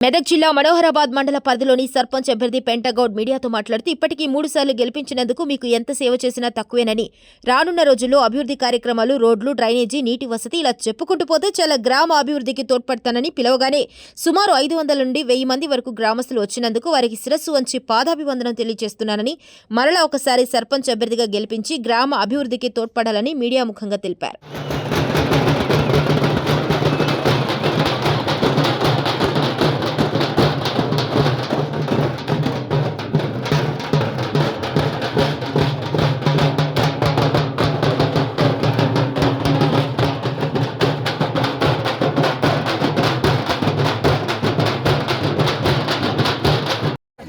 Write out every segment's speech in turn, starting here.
మెదక్ జిల్లా మనోహరాబాద్ మండల పరిధిలోని సర్పంచ్ అభ్యర్థి పెంటగౌడ్ మీడియాతో మాట్లాడుతూ ఇప్పటికీ మూడుసార్లు గెలిపించినందుకు మీకు ఎంత సేవ చేసినా తక్కువేనని. రానున్న రోజుల్లో అభివృద్ధి కార్యక్రమాలు రోడ్లు డ్రైనేజీ నీటి వసతి ఇలా చెప్పుకుంటూ పోతే చాలా గ్రామ అభివృద్ధికి తోడ్పడతానని పిలవగానే సుమారు ఐదు వందల నుండి వెయ్యి మంది వరకు గ్రామస్తులు వచ్చినందుకు వారికి శిరస్సు వంచి పాదాభివందనం తెలియజేస్తున్నానని మరలా ఒకసారి సర్పంచ్ అభ్యర్థిగా గెలిపించి గ్రామ అభివృద్ధికి తోడ్పడాలని మీడియా ముఖంగా తెలిపారు.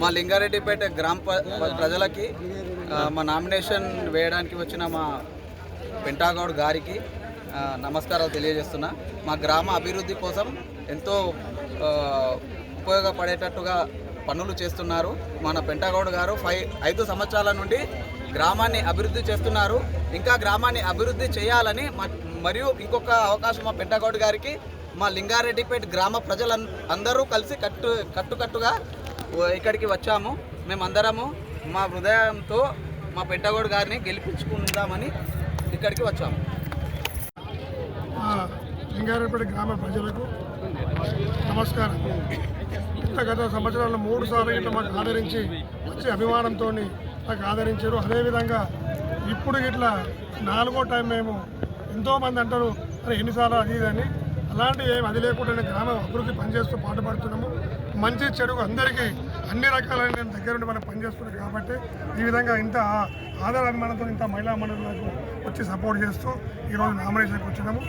మా లింగారెడ్డిపేట గ్రామ ప్రజలకి మా నామినేషన్ వేయడానికి వచ్చిన మా పెంటాగౌడ్ గారికి నమస్కారాలు తెలియజేస్తున్నా. మా గ్రామ అభివృద్ధి కోసం ఎంతో ఉపయోగపడేటట్టుగా పనులు చేస్తున్నారు. మన పెంటాగౌడ్ గారు ఫైవ్ ఐదు సంవత్సరాల నుండి గ్రామాన్ని అభివృద్ధి చేస్తున్నారు. ఇంకా గ్రామాన్ని అభివృద్ధి చేయాలని మరియు ఇంకొక అవకాశం మా పెంటాగౌడ్ గారికి మా లింగారెడ్డిపేట గ్రామ ప్రజలందరూ కలిసి కట్టు కట్టుకట్టుగా ఇక్కడికి వచ్చాము. మేమందరము మా హృదయంతో మా పెట్టగోడు గారిని గెలిపించుకుందామని ఇక్కడికి వచ్చాము. లింగారెడ్డి గ్రామ ప్రజలకు నమస్కారం. ఇంత గత సంవత్సరాల్లో మూడు సార్లు ఇట్లా మాకు ఆదరించి వచ్చే అభిమానంతో మాకు ఆదరించారు. అదేవిధంగా ఇప్పుడు ఇట్లా నాలుగో టైం మేము ఎంతోమంది అంటారు అరే ఎన్నిసార్లు అది అని అలాంటి ఏమి అది లేకుండా గ్రామ అభివృద్ధి పనిచేస్తూ పాటుపడుతున్నాము. మంచి చెడు అందరికీ అన్ని రకాలైన దగ్గర నుండి మనం పనిచేస్తున్నాం కాబట్టి ఈ విధంగా ఇంత ఆధార అభిమానంతో ఇంత మహిళా మండలకు వచ్చి సపోర్ట్ చేస్తూ ఈరోజు నామినేషన్కి వచ్చినాము.